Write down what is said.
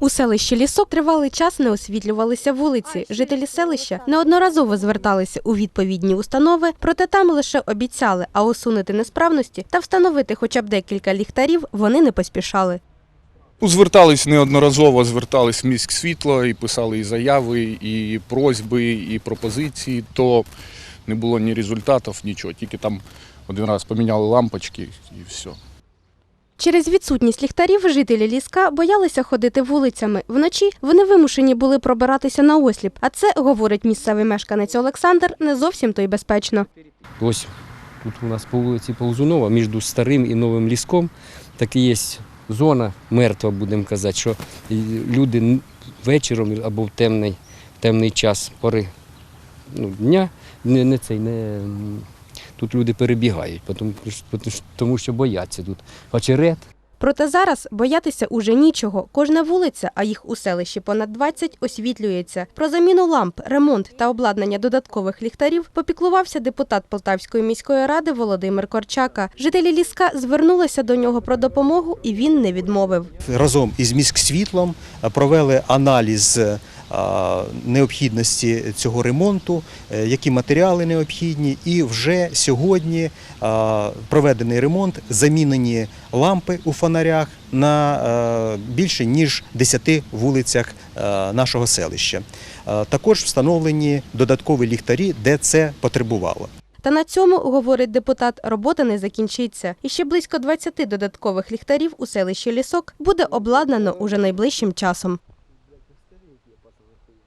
У селищі Лісок тривалий час не освітлювалися вулиці. Жителі селища неодноразово зверталися у відповідні установи, проте там лише обіцяли, а усунути несправності та встановити хоча б декілька ліхтарів вони не поспішали. Ну, Звертались неодноразово, звертались в міськ світло і писали і заяви, і просьби, і пропозиції, то не було ні результатів, нічого. Тільки там один раз поміняли лампочки і все. Через відсутність ліхтарів жителі ліска боялися ходити вулицями. Вночі вони вимушені були пробиратися на осліп. А це, говорить місцевий мешканець Олександр, не зовсім то й безпечно. Ось тут у нас по вулиці Ползунова, між старим і новим ліском, так і є зона мертва, будемо казати, що люди вечором або в темний, в темний час пори ну, дня, не, не цей, не, тут люди перебігають, тому, що- тому що бояться тут. Очерет, Проте зараз боятися уже нічого. Кожна вулиця, а їх у селищі понад 20, освітлюється. Про заміну ламп, ремонт та обладнання додаткових ліхтарів попіклувався депутат Полтавської міської ради Володимир Корчака. Жителі ліска звернулися до нього про допомогу, і він не відмовив. разом із міськсвітлом провели аналіз необхідності цього ремонту, е, які матеріали необхідні, і вже сьогодні проведений ремонт, замінені лампи у фонарях на е, більше ніж 10 вулицях е, нашого селища. Також встановлені додаткові ліхтарі, де це потребувало. Та на цьому, говорить депутат, робота не закінчиться. І ще близько 20 додаткових ліхтарів у селищі Лісок буде обладнано уже найближчим часом.